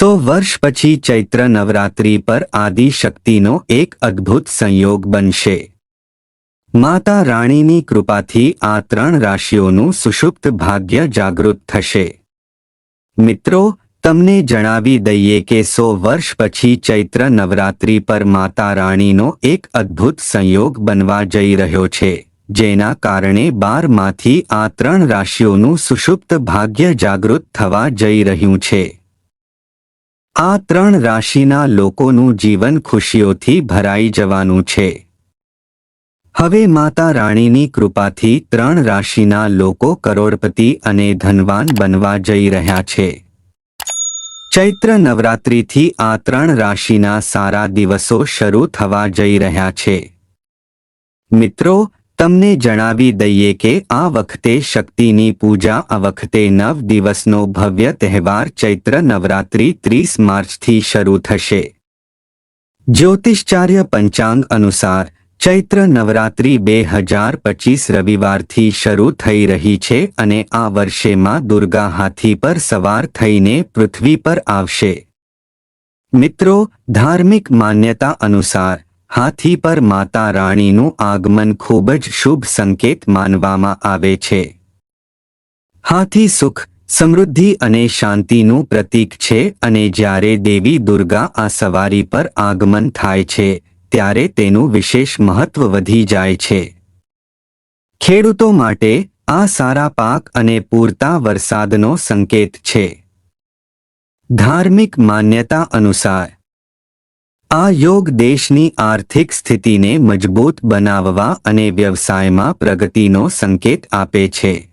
સો વર્ષ પછી ચૈત્ર નવરાત્રિ પર આદિશક્તિનો એક અદ્ભુત સંયોગ બનશે. માતા રાણીની કૃપાથી આ ત્રણ રાશિઓનું સુષુપ્ત ભાગ્ય જાગૃત થશે. મિત્રો, તમને જણાવી દઈએ કે સો વર્ષ પછી ચૈત્ર નવરાત્રિ પર માતા રાણીનો એક અદ્ભુત સંયોગ બનવા જઈ રહ્યો છે, જેના કારણે બારમાંથી આ ત્રણ રાશિઓનું સુષુપ્ત ભાગ્ય જાગૃત થવા જઈ રહ્યું છે. આ ત્રણ રાશિના લોકોનું જીવન ખુશીઓથી ભરાઈ જવાનું છે. હવે માતા રાણીની કૃપાથી ત્રણ રાશિના લોકો કરોડપતિ અને ધનવાન બનવા જઈ રહ્યા છે. ચૈત્ર નવરાત્રિથી આ ત્રણ રાશિના સારા દિવસો શરૂ થવા જઈ રહ્યા છે. મિત્રો તમને જણાવી દઈએ કે આ વખતે શક્તિની પૂજા, આ વખતે નવ દિવસનો ભવ્ય તહેવાર ચૈત્ર નવરાત્રિ ત્રીસ માર્ચથી શરૂ થશે. જ્યોતિષચાર્ય પંચાંગ અનુસાર, ચૈત્ર નવરાત્રિ બે હજાર પચીસ રવિવારથી શરૂ થઈ રહી છે અને આ વર્ષે માં દુર્ગા હાથી પર સવાર થઈને પૃથ્વી પર આવશે. મિત્રો, ધાર્મિક માન્યતા અનુસાર હાથી પર માતા રાણીનું આગમન ખૂબ જ શુભ સંકેત માનવામાં આવે છે. હાથી સુખ, સમૃદ્ધિ અને શાંતિનું પ્રતીક છે અને જ્યારે દેવી દુર્ગા આ સવારી પર આગમન થાય છે, ત્યારે તેનું વિશેષ મહત્વ વધી જાય છે. ખેડૂતો માટે આ સારા પાક અને પૂરતા વરસાદનો સંકેત છે. ધાર્મિક માન્યતા અનુસાર આ યોગ દેશની આર્થિક સ્થિતિને મજબૂત બનાવવા અને વ્યવસાયમાં પ્રગતિનો સંકેત આપે છે.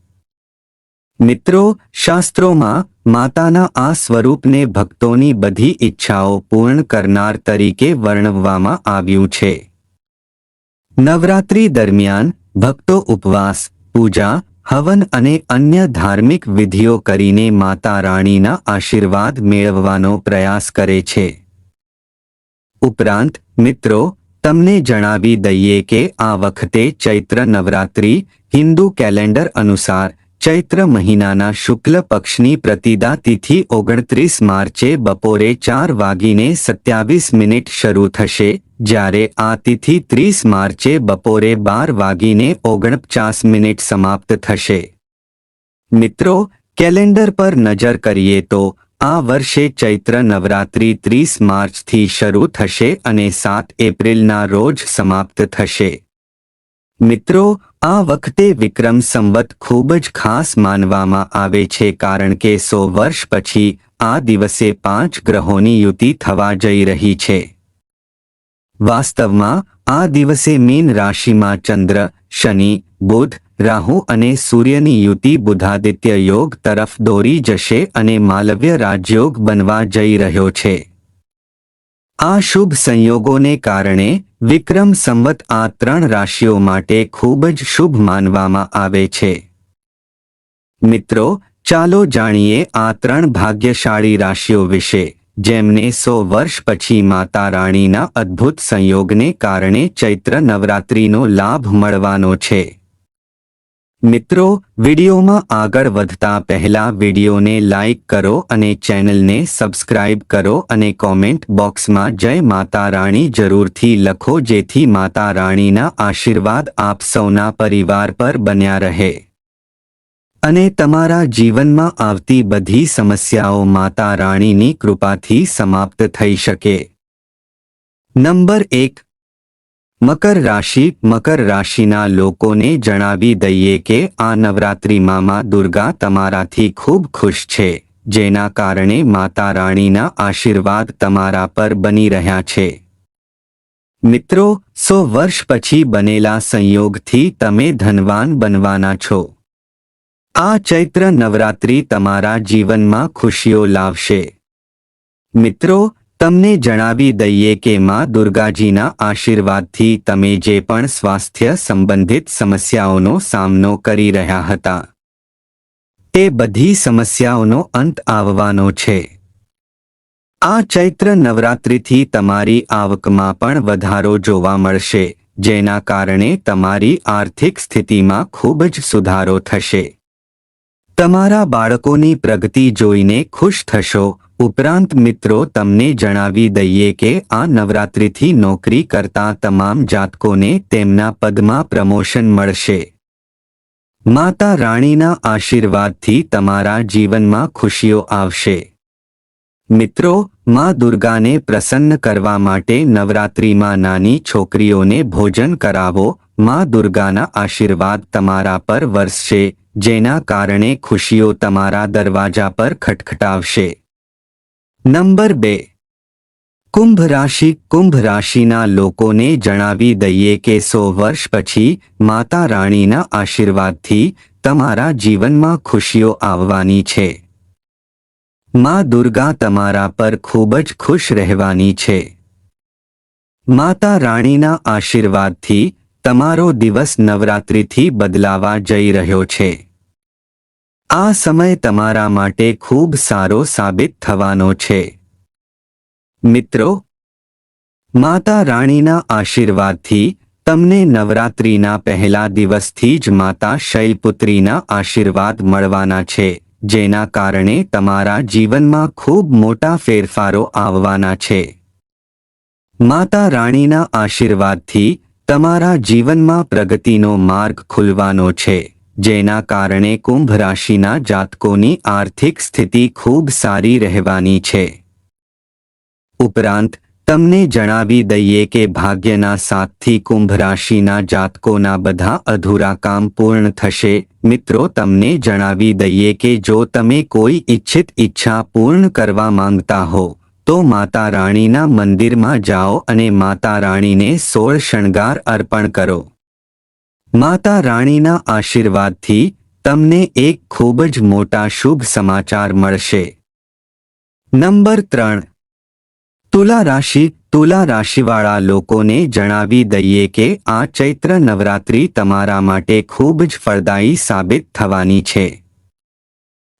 મિત્રો, શાસ્ત્રોમાં માતાના આ સ્વરૂપને ભક્તોની બધી ઈચ્છાઓ પૂર્ણ કરનાર તરીકે વર્ણવવામાં આવ્યું છે. નવરાત્રી દરમિયાન ભક્તો ઉપવાસ, પૂજા, હવન અને અન્ય ધાર્મિક વિધિઓ કરીને માતા રાણીના આશીર્વાદ મેળવવાનો પ્રયાસ કરે છે. ઉપરાંત, મિત્રો, તમને જણાવી દઈએ કે આ વખતે ચૈત્ર નવરાત્રિ હિન્દુ કેલેન્ડર અનુસાર ચૈત્ર મહિનાના શુક્લ પક્ષની પ્રતિદા તિથિ ઓગણત્રીસ માર્ચે બપોરે ચાર વાગીને સત્યાવીસ મિનિટ શરૂ થશે, જ્યારે આ તિથિ ત્રીસ માર્ચે બપોરે બાર વાગીને ઓગણપચાસ મિનિટ સમાપ્ત થશે. મિત્રો, કેલેન્ડર પર નજર કરીએ તો આ વર્ષે ચૈત્ર નવરાત્રિ ત્રીસ માર્ચથી શરૂ થશે અને સાત એપ્રિલના રોજ સમાપ્ત થશે. મિત્રો, આ વખતે વિક્રમ સંવત ખૂબ જ ખાસ માનવામાં આવે છે કારણ કે સો વર્ષ પછી આ દિવસે પાંચ ગ્રહોની યુતિ થવા જઈ રહી છે. વાસ્તવમાં, આ દિવસે મીન રાશિમાં ચંદ્ર, શનિ, બુધ રાહુ અને સૂર્યની યુતિ બુધાદિત્ય યોગ તરફ દોરી જશે અને માલવ્ય રાજયોગ બનવા જઈ રહ્યો છે. આ શુભ સંયોગોને કારણે વિક્રમ સંવત આ ત્રણ રાશિઓ માટે ખૂબ જ શુભ માનવામાં આવે છે. મિત્રો, ચાલો જાણીએ આ ત્રણ ભાગ્યશાળી રાશિઓ વિશે, જેમને સો વર્ષ પછી માતા રાણીના અદ્ભુત સંયોગને કારણે ચૈત્ર નવરાત્રિનો લાભ મળવાનો છે. મિત્રો, વિડિયોમાં આગળ વધતા પહેલા વિડીયોને લાઇક કરો અને ચેનલને સબસ્ક્રાઇબ કરો અને કોમેન્ટ બોક્સમાં જય માતા રાણી જરૂરથી લખો જેથી માતા રાણીના આશીર્વાદ આપ સૌના પરિવાર પર બન્યા રહે. અને તમારા જીવનમાં આવતી બધી સમસ્યાઓ માતા રાણીની કૃપાથી સમાપ્ત થઈ શકે. નંબર એક મકર રાશિ, મકર રાશિના લોકોને જણાવી દઈએ કે આ નવરાત્રિમાં માં દુર્ગા તમારાથી ખૂબ ખુશ છે, જેના કારણે માતા રાણીના આશીર્વાદ તમારા પર બની રહ્યા છે. મિત્રો, સો વર્ષ પછી બનેલા સંયોગથી તમે ધનવાન બનવાના છો. આ ચૈત્ર નવરાત્રિ તમારા જીવનમાં ખુશીઓ લાવશે. મિત્રો તમને જણાવી દઈએ કે માં દુર્ગાજીના આશીર્વાદથી તમે જે પણ સ્વાસ્થ્ય સંબંધિત સમસ્યાઓનો સામનો કરી રહ્યા હતા, તે બધી સમસ્યાઓનો અંત આવવાનો છે. આ ચૈત્ર નવરાત્રિથી તમારી આવકમાં પણ વધારો જોવા મળશે, જેના કારણે તમારી આર્થિક સ્થિતિમાં ખૂબ જ સુધારો થશે. તમારા બાળકોની પ્રગતિ જોઈને ખુશ થશો. ઉપરાંત મિત્રો, તમને જણાવી દઈએ કે આ નવરાત્રિથી નોકરી કરતા તમામ જાતકોને તેમના પદમાં પ્રમોશન મળશે. માતા રાણીના આશીર્વાદથી તમારા જીવનમાં ખુશીઓ આવશે. મિત્રો, માં દુર્ગાને પ્રસન્ન કરવા માટે નવરાત્રિમાં નાની છોકરીઓને ભોજન કરાવો. માં દુર્ગાના આશીર્વાદ તમારા પર વરસશે. જેના કારણે ખુશીઓ તમારા દરવાજા પર ખટખટાવશે. નંબર બે. કુંભ રાશિ કુંભ રાશિના લોકોને જણાવી દઈએ કે સો વર્ષ પછી માતા રાણીના આશીર્વાદથી તમારા જીવનમાં ખુશીઓ આવવાની છે. માં દુર્ગા તમારા પર ખૂબ જ ખુશ રહેવાની છે. માતા રાણીના આશીર્વાદથી તમારો દિવસ નવરાત્રિથી બદલાવા જઈ રહ્યો છે. આ સમય તમારા માટે ખૂબ સારો સાબિત થવાનો છે. મિત્રો, માતા રાણીના આશીર્વાદથી તમને નવરાત્રિના પહેલા દિવસથી જ માતા શૈલપુત્રીના આશીર્વાદ મળવાના છે, જેના કારણે તમારા જીવનમાં ખૂબ મોટા ફેરફારો આવવાના છે. માતા રાણીના આશીર્વાદથી તમારા જીવનમાં પ્રગતિનો માર્ગ ખુલવાનો છે. જેના કારણે કુંભ રાશિના જાતકોની આર્થિક સ્થિતિ ખૂબ સારી રહેવાની છે. ઉપરાંત, તમને જણાવી દઈએ કે ભાગ્યના સાથથી કુંભ રાશિના જાતકોના બધા અધૂરા કામ પૂર્ણ થશે. મિત્રો, તમને જણાવી દઈએ કે જો તમે કોઈ ઈચ્છિત ઈચ્છા પૂર્ણ કરવા માંગતા હો, તો માતા રાણીના મંદિરમાં જાઓ અને માતા રાણીને સોળ શણગાર અર્પણ કરો. માતા રાણીના આશીર્વાદથી તમને એક ખૂબ જ મોટા શુભ સમાચાર મળશે. નંબર ત્રણ. તુલા રાશિ, તુલા રાશિવાળા લોકોને જણાવી દઈએ કે આ ચૈત્ર નવરાત્રિ તમારા માટે ખૂબ જ ફળદાયી સાબિત થવાની છે.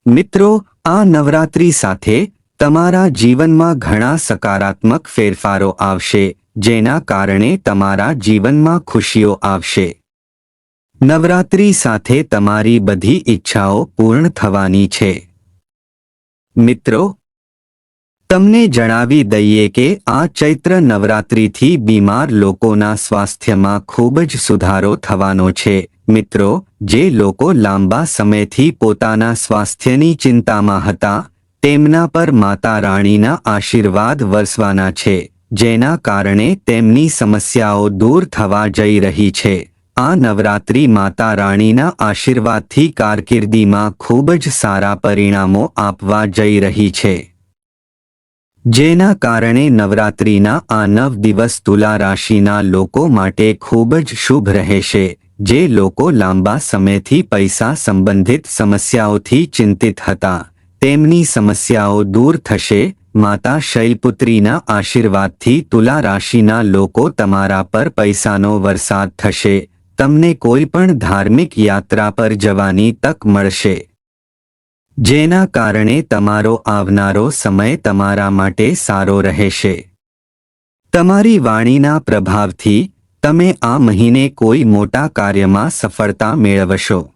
મિત્રો, આ નવરાત્રિ સાથે તમારા જીવનમાં ઘણા સકારાત્મક ફેરફારો આવશે, જેના કારણે તમારા જીવનમાં ખુશીઓ આવશે. નવરાત્રિ સાથે તમારી બધી ઈચ્છાઓ પૂર્ણ થવાની છે. મિત્રો, તમને જણાવી દઈએ કે આ ચૈત્ર નવરાત્રિથી બીમાર લોકોના સ્વાસ્થ્યમાં ખૂબ જ સુધારો થવાનો છે. મિત્રો, જે લોકો લાંબા સમયથી પોતાના સ્વાસ્થ્યની ચિંતામાં હતા, તેમના પર માતા રાણીના આશીર્વાદ વરસવાના છે, જેના કારણે તેમની સમસ્યાઓ દૂર થવા જઈ રહી છે. આ નવરાત્રિ માતા રાણીના આશીર્વાદથી કારકિર્દીમાં ખૂબ જ સારા પરિણામો આપવા જઈ રહી છે. જેના કારણે નવરાત્રિના આ નવ દિવસ તુલા રાશિના લોકો માટે ખૂબ જ શુભ રહેશે, જે લોકો લાંબા સમયથી પૈસા સંબંધિત સમસ્યાઓથી ચિંતિત હતા. તેમની સમસ્યાઓ દૂર થશે, માતા શૈલપુત્રીના આશીર્વાદથી તુલા રાશિના લોકો તમારા પર પૈસાનો વરસાદ થશે તમને કોઈ પણ ધાર્મિક યાત્રા પર જવાની તક મળશે. જેના કારણે તમારો આવનારો સમય તમારા માટે સારો રહેશે. તમારી વાણીના પ્રભાવથી તમે આ મહિને કોઈ મોટા કાર્યમાં સફળતા મેળવશો.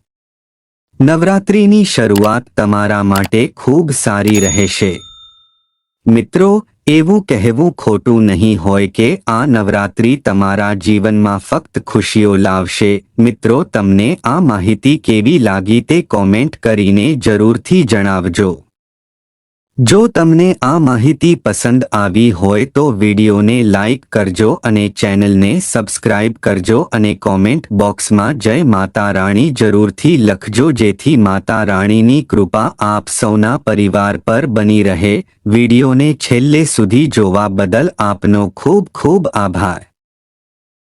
નવરાત્રિની શરૂઆત તમારા માટે ખૂબ સારી રહેશે. મિત્રો એવું કહેવું ખોટું નહીં હોય કે આ નવરાત્રિ તમારા જીવનમાં ફક્ત ખુશીઓ લાવશે. મિત્રો, તમને આ માહિતી કેવી લાગી તે કોમેન્ટ કરીને જરૂરથી જણાવજો. જો તમને આ માહિતી પસંદ આવી હોય તો વિડીયોને લાઇક કરજો અને ચેનલને સબસ્ક્રાઇબ કરજો અને કોમેન્ટ બોક્સમાં જય માતા રાણી જરૂરથી લખજો જેથી માતા રાણીની કૃપા આપ સૌના પરિવાર પર બની રહે. વિડીયોને છેલ્લે સુધી જોવા બદલ આપનો ખૂબ ખૂબ આભાર.